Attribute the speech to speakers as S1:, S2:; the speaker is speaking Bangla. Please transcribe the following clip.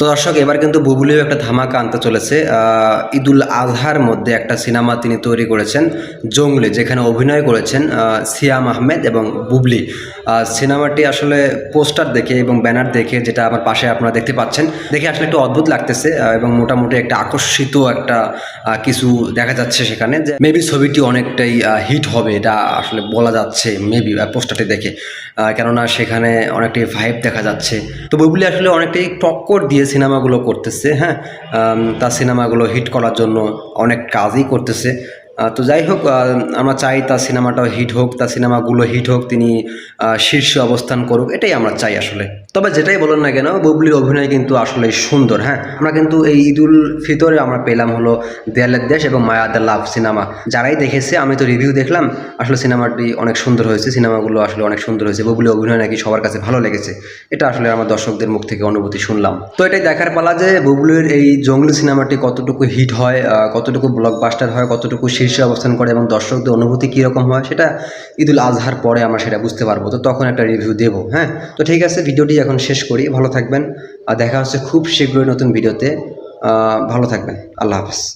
S1: তো দর্শক, এবার কিন্তু বুবলিও একটা ধামাকা আনতে চলেছে। ঈদুল আজহার মধ্যে একটা সিনেমা তিনি তৈরি করেছেন, জঙ্গলি, যেখানে অভিনয় করেছেন সিয়াম আহমেদ এবং বুবলি। সিনেমাটি আসলে পোস্টার দেখে এবং ব্যানার দেখে যেটা আমার পাশে আপনারা দেখতে পাচ্ছেন, দেখে আসলে একটু অদ্ভুত লাগতেছে এবং মোটামুটি একটা আকর্ষিত একটা কিছু দেখা যাচ্ছে সেখানে যে মেবি ছবিটি অনেকটাই হিট হবে, এটা আসলে বলা যাচ্ছে মেবি পোস্টারটি দেখে। কেননা সেখানে অনেকটাই ভাইব দেখা যাচ্ছে। তো বুবলি আসলে অনেকটাই টক্কর দিয়ে সিনেমাগুলো করতেছে হ্যাঁ? তার সিনেমাগুলো হিট করার জন্য অনেক কাজই করতেছে। তো যাই হোক আমরা চাই তার সিনেমাটাও হিট হোক, তার সিনেমাগুলো হিট হোক, তিনি শীর্ষে অবস্থান করুক, এটাই আমরা চাই আসলে। তবে যেটাই বলুন না কেন, বুবলির অভিনয় কিন্তু আসলে সুন্দর হ্যাঁ? আমরা কিন্তু এই ঈদুল ফিতরে আমরা পেলাম হলো দেয়ালের দেশ এবং মায়া দ্য লাভ সিনেমা। যারাই দেখেছে, আমি তো রিভিউ দেখলাম, আসলে সিনেমাটি অনেক সুন্দর হয়েছে, সিনেমাগুলো আসলে অনেক সুন্দর হয়েছে। বুবলি অভিনয় নাকি সবার কাছে ভালো লেগেছে, এটা আসলে আমার দর্শকদের মুখ থেকে অনুভূতি শুনলাম। তো এটাই দেখার পালা যে বুবলির এই জঙ্গলি সিনেমাটি কতটুকু হিট হয় কতটুকু ব্লকবাস্টার হয়, কতটুকু শীর্ষে অবস্থান করে এবং দর্শকদের অনুভূতি কীরকম হয়, সেটা ঈদুল আজহার পরে আমরা সেটা বুঝতে পারব। তো তখন একটা রিভিউ দেব হ্যাঁ? তো ঠিক আছে, ভিডিওটি এখন শেষ করি, ভালো থাকবেন, আর দেখা হচ্ছে খুব শীঘ্রই নতুন ভিডিওতে। ভালো থাকবেন, আল্লাহ হাফেজ।